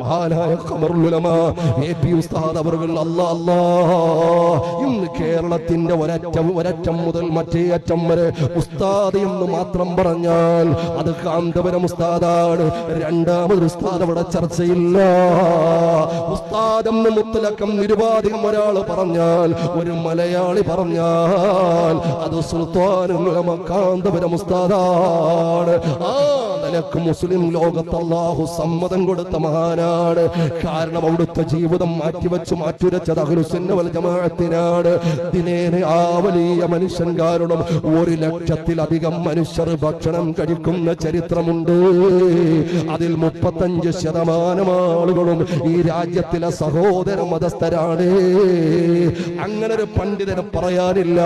മഹാനായ ഇന്ന് കേരളത്തിന്റെ ഒരറ്റം ഒരറ്റം മുതൽ മറ്റേ അറ്റം വരെ ഉസ്താദ് എന്ന് മാത്രം പറഞ്ഞാൽ അത് കാന്തപുരം ഉസ്താദാണ്. രണ്ടാമത് ഉസ്താദ് അവിടെ ചർച്ചയില്ല. ഉസ്താദ് എന്ന് മുത്തലക്കം നിരുപാധികം ഒരാൾ പറഞ്ഞാൽ ഒരു മലയാളി പറഞ്ഞാൽ അത് സുൽത്താനും കാന്തപുരം ഉസ്താദാണ്. ആ നിലയ്ക്ക് മുസ്ലിം ലോകത്ത് അള്ളാഹു സമ്മതം കൊടുത്ത മഹാനാണ്. കാരണം അവിടുത്തെ ജീവിതം മാറ്റിവെച്ച് മാറ്റുരച്ചത് അഹ്ലുസുന്നവൽ ജമാഅത്തിനാണ്. ദിനേന ആ വലിയ മനുഷ്യൻ കാരണം ഒരു ലക്ഷത്തിലധികം മനുഷ്യർ ഭക്ഷണം കഴിക്കുന്ന ചരിത്രമുണ്ട്. അതിൽ മുപ്പത്തഞ്ച് ശതമാനം ആളുകളും ഈ രാജ്യത്തിലെ സഹോദര മതസ്ഥരാണ്. അങ്ങനെ ഒരു പണ്ഡിതന് പറയാനില്ല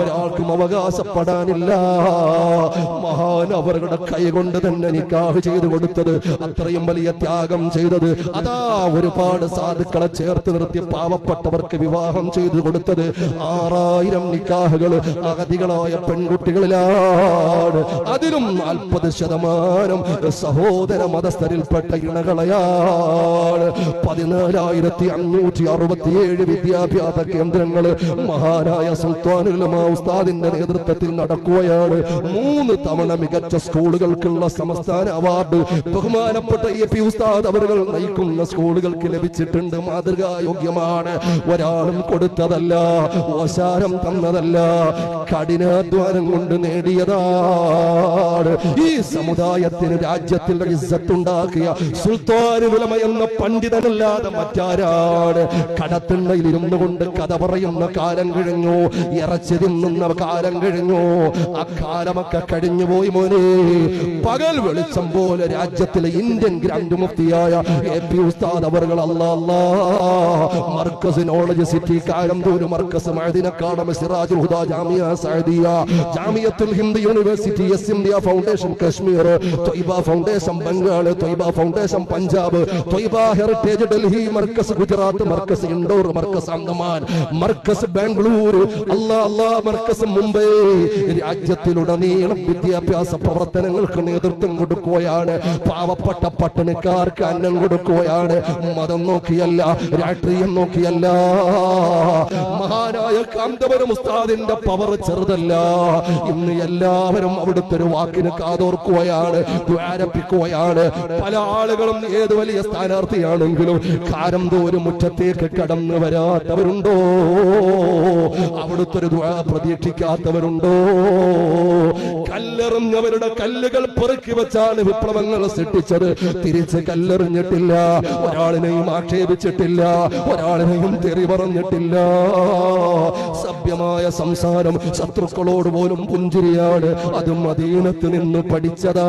ഒരാൾക്കും അവകാശപ്പെടാനില്ല. മഹാൻ അവരുടെ കൈകൊണ്ട് തന്നെ നിക്കാഹ് ചെയ്ത് കൊടുത്തത്. അത്രയും വലിയ ത്യാഗം ചെയ്തത്. അതാ ഒരുപാട് സാധുക്കളെ ചേർത്ത് നിർത്തി പാവപ്പെട്ടവർക്ക് വിവാഹം ചെയ്തു കൊടുത്തത്. ആറായിരം നിക്കാഹുകൾ അഗതികളായ പെൺകുട്ടികളിലാണ്. അതിലും നാൽപ്പത് ശതമാനം സഹോദര മതസ്ഥരിൽപ്പെട്ട ഇണകളയാണ്. പതിനാലായിരത്തി അഞ്ഞൂറ്റി അറുപത്തിയേഴ് വിദ്യാഭ്യാസ കേന്ദ്രങ്ങൾ മഹാനായ സുൽത്താനുലമാ ഉസ്താദിന്റെ നേതൃത്വത്തിൽ നടക്കുകയാണ്. മൂന്ന് തവണ മികച്ച സ്കൂളുകൾക്കുള്ള സംസ്ഥാന അവാർഡ് ബഹുമാനപ്പെട്ട എ പി ഉസ്താദ് അവർ നയിക്കുന്ന സ്കൂളുകൾക്ക് ലഭിച്ചിട്ടുണ്ട്. മാതൃകായോഗ്യമാണ്. ഒരാളും കൊടുത്തതല്ല ഓശാരം തന്നതല്ല. കഠിനാധ്വാനം കൊണ്ട് നേടിയതാണ് ഈ സമുദായത്തിന് രാജ്യത്തിന്റെ ഇസ്സത്തുണ്ടാക്കിയ സുൽത്താനുലമ എന്ന പണ്ഡിതനല്ലാതെ മറ്റാരാണ്? കടത്തിണ്ണയിൽ ഇരുന്നു കൊണ്ട് കഥ പറയുന്ന കാലം കഴിഞ്ഞു. ഇറച്ചി തിന്നുന്ന കാലം കഴിഞ്ഞു. ആ കാലമൊക്കെ കഴിഞ്ഞു പോയി മോനെ. പകൽ വെളിച്ചം പോലെ രാജ്യത്തിലെ ഇന്ത്യൻ ഗ്രാൻഡ് മുഫ്തിയായ എ പി ഉസ്താദ് അവർകൾ അല്ലാ Markaz knowledge city Karanthur Markaz Madin Siraj Huda Jamia Saadiya Jamiathul Hind university S India foundation Kashmir Thaiba foundation Bengal Thaiba foundation Punjab Thaiba heritage Delhi Markaz Gujarat Markaz Indore Markaz Andaman Markaz Bangalore അല്ലാ അല്ലാ മർക്കസ് മുംബൈ രാജ്യത്തിലുടനീളം വിദ്യാഭ്യാസ പ്രവർത്തനങ്ങൾക്ക് നേതൃത്വം കൊടുക്കുകയാണ്. പാവപ്പെട്ട പട്ടണക്കാർക്ക് അന്നം കൊടുക്കുകയാണ്. മതം നോക്കിയല്ല രാഷ്ട്രീയം നോക്കിയല്ല. മഹാനായ കാന്തപുരം ഉസ്താദിന്റെ പവർ ചെറുതല്ല. ഇന്ന് എല്ലാവരും അവിടുത്തെ ഒരു വാക്കിന് കാതോർക്കുകയാണ് ദ്വാരപ്പിക്കുകയാണ് പല ആളുകളും ഏത് വലിയ സ്ഥാനാർത്ഥിയാണെങ്കിലും കാരം തോരും മുറ്റത്തേക്ക് കടന്നു വരാത്തവരുണ്ടോ? അവിടുത്തെ ഒരു ദ്വാ പ്രതീക്ഷിക്കാത്തവരുണ്ടോ? കല്ലെറിഞ്ഞവരുടെ കല്ലുകൾ പെറുക്കി വെച്ചാണ് വിപ്ലവങ്ങൾ സൃഷ്ടിച്ചത്. തിരിച്ച് കല്ലെറിഞ്ഞിട്ടില്ല. ഒരാളിനെയും ആക്ഷേപിച്ചിട്ടില്ല. ഒരാളിനെയും തെറി പറഞ്ഞിട്ടില്ല സഭ്യമായ സംസാരം ശത്രുക്കളോട് പോലും പുഞ്ചിരിയാണ്. അതും അധീനത്ത് നിന്ന് പഠിച്ചതാണ്.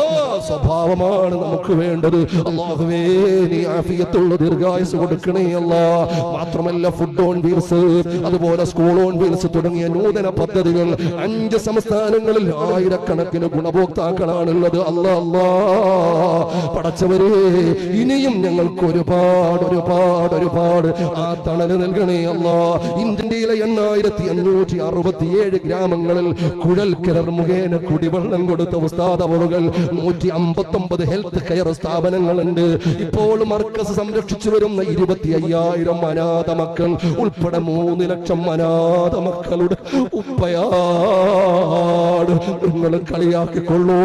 ആ സ്വഭാവമാണ് നമുക്ക് വേണ്ടത്. അള്ളാഹുവേ നീ ദീർഘായുസ് കൊടുക്കണേ അല്ല. മാത്രമല്ല ഫുഡ് ഓൺ വീൽസ് അതുപോലെ സ്കൂൾ ഓൺ വീൽസ് തുടങ്ങിയ നൂതന പദ്ധതികൾ അഞ്ച് സംസ്ഥാനങ്ങളിൽ ആയിരക്കണക്കിന് ഗുണഭോക്താക്കളാണുള്ളത്. അല്ല അല്ലാ. പടച്ചവരെ ഇനിയും ഞങ്ങൾക്ക് ഒരുപാട് ഒരുപാട് ഒരുപാട് ആ തണൽ നൽകണേ അല്ല. ഇന്ത്യയിലെ എണ്ണായിരത്തി അഞ്ഞൂറ്റി അറുപത്തിയേഴ് ഗ്രാമങ്ങളിൽ കുഴൽ കിണർ മുഖേന കുടിവെള്ളം കൊടുത്ത ഉസ്താദവറുകൾ നൂറ്റി അമ്പത്തി ഒമ്പത് ഹെൽത്ത് കെയർ സ്ഥാപനങ്ങളുണ്ട്. ഇപ്പോൾ മർക്കസ് സംരക്ഷിച്ചു വരുന്ന ഇരുപത്തി അയ്യായിരം അനാഥ മക്കൾ ഉൾപ്പെടെ മൂന്ന് ലക്ഷം അനാഥ മക്കളുടെ ഉപ്പയാണ് നിങ്ങൾ കളിയാക്കിക്കൊള്ളൂ.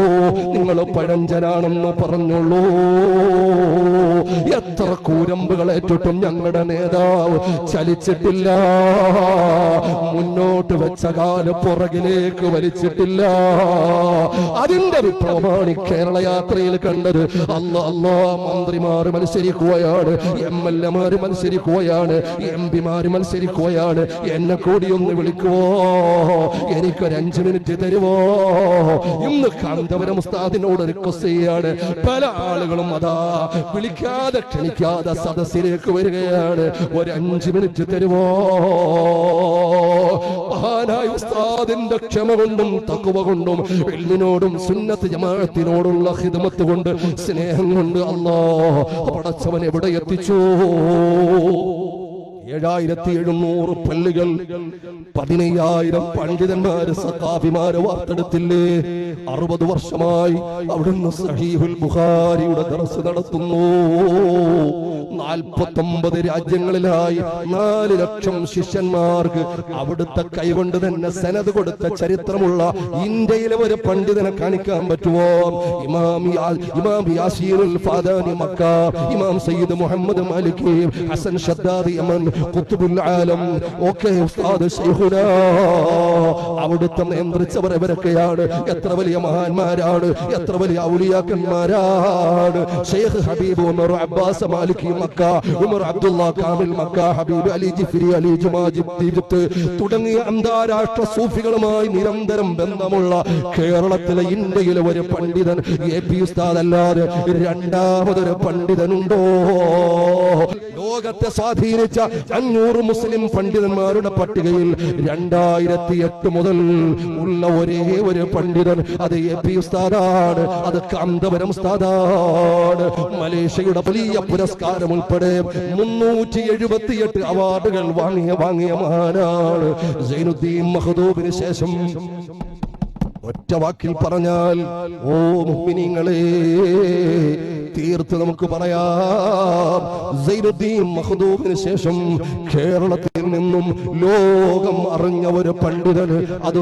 നിങ്ങൾ പഴഞ്ചനാണെന്ന് പറഞ്ഞുള്ളൂ എത്ര കൂരമ്പുകളേറ്റിട്ടും ഞങ്ങളുടെ നേതാവ് ചലിച്ചിട്ടില്ല. മുന്നോട്ട് വെച്ച കാല പുറകിലേക്ക് വലിച്ചിട്ടില്ല. അതിന്റെ വിപ്ലവമാണ് കേരള യാത്രയിൽ കണ്ടത്. അല്ല അല്ലാ മന്ത്രിമാർ മത്സരിക്കുകയാണ് എം എൽ എമാര് മത്സരിക്കുകയാണ് എം പിമാര് മത്സരിക്കുകയാണ്. എന്നെ കൂടി ഒന്ന് വിളിക്കുവോ? എനിക്കൊരു അഞ്ചു മിനിറ്റ് തരുമോ? ഇന്ന് കാന്തപുരം ഉസ്താദിനോട് റിക്വസ്റ്റ് ചെയ്യാണ് പല ആളുകളും അതാ വിളിക്കാതെ ക്ഷണിക്കാതെ സദസ്സിലേക്ക് വരികയാണ്. ഒരു അഞ്ചു മിനിറ്റ് തരുമോ? മഹാനായ ഉസ്താദിന്റെ ക്ഷമ കൊണ്ടും തക്കുവ കൊണ്ടും എല്ലിനോടും സുന്നത്ത് ജമാഅത്തിനോടുള്ള ഹിദമത്ത് കൊണ്ട് സ്നേഹം കൊണ്ട് അല്ലോ പടച്ചവൻ എവിടെ എത്തിച്ചു? ഏഴായിരത്തി എഴുന്നൂറ് പള്ളികൾ പതിനയ്യായിരം പണ്ഡിതന്മാര് സഖാഫിമാര് വാർത്തെടുത്തില്ലേ? അറുപത് വർഷമായി അവിടുന്ന് സഹീഹുൽ ബുഖാരിയുടെ ദർസ് നടത്തുന്നു. നാൽപ്പത്തൊമ്പത് രാജ്യങ്ങളിലായി നാല് ലക്ഷം ശിഷ്യന്മാർക്ക് അവിടുത്തെ കൈകൊണ്ട് തന്നെ സനത് കൊടുത്ത ചരിത്രമുള്ള ഇന്ത്യയിലെ ഒരു പണ്ഡിതനെ കാണിക്കാൻ പറ്റുമോ? Imam Imam Mecca Imam Sayyid Muhammad Malik Hasan Shaddadi Yemen ഖുത്ബുൽ ആലം. ഓക്കെ ഉസ്താദ് ശൈഖുനാ. അവിടുത്തെ നിയന്ത്രിച്ചവർ ഇവരൊക്കെയാണ്. എത്ര വലിയ മഹാന്മാരാണ്. എത്ര വലിയ ഔലിയാക്കന്മാരാണ്. Sheikh Habib Umar Abbas Malik Mecca Umar Abdullah Kamil Mecca Habib Ali Jifri Ali Juma ജിബ്ത് തുടങ്ങിയ അന്താരാഷ്ട്ര സൂഫികളുമായി നിരന്തരം ബന്ധമുള്ള കേരളത്തിലെ ഇന്ത്യയിലെ ഒരു പണ്ഡിതൻ എ പി ഉസ്താദ് അല്ലാതെ രണ്ടാമതൊരു പണ്ഡിതനുണ്ടോ? ലോകത്തെ സ്വാധീനിച്ച അഞ്ഞൂറ് മുസ്ലിം പണ്ഡിതന്മാരുടെ പട്ടികയിൽ രണ്ടായിരത്തി എട്ട് മുതൽ ഉള്ള ഒരേ ഒരു പണ്ഡിതൻ അത് എ പി ഉസ്താദാണ്. അത് കാന്തപുരം ഉസ്താദാണ്. മലേഷ്യയുടെ വലിയ പുരസ്കാരം ഉൾപ്പെടെ മുന്നൂറ്റി എഴുപത്തി എട്ട് അവാർഡുകൾ വാങ്ങിയ വാങ്ങിയ മഹാനാണ്. സൈനുദ്ദീൻ മഹദൂബിന് ശേഷം ഒറ്റ വാക്കിൽ പറഞ്ഞാൽ ഓ മുഹ്മിനീങ്ങളെ തീർത്ത് നമുക്ക് പറയാം. മഹദൂബിന് ശേഷം കേരളത്തിൽ നിന്നും ലോകം അറിഞ്ഞ ഒരു പണ്ഡിതൻ അത്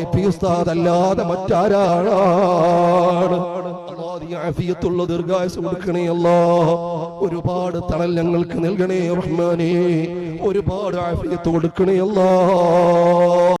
എ ഉസ്താദ് മറ്റാരാണ്? ആഫിയത്തുള്ള ദീർഘായുസ് കൊടുക്കണേ ഒരുപാട് തണൽ ഞങ്ങൾക്ക് നൽകണേ റഹ്മാനേ. ഒരുപാട് ആഫിയത്ത് കൊടുക്കണേ അല്ലാ.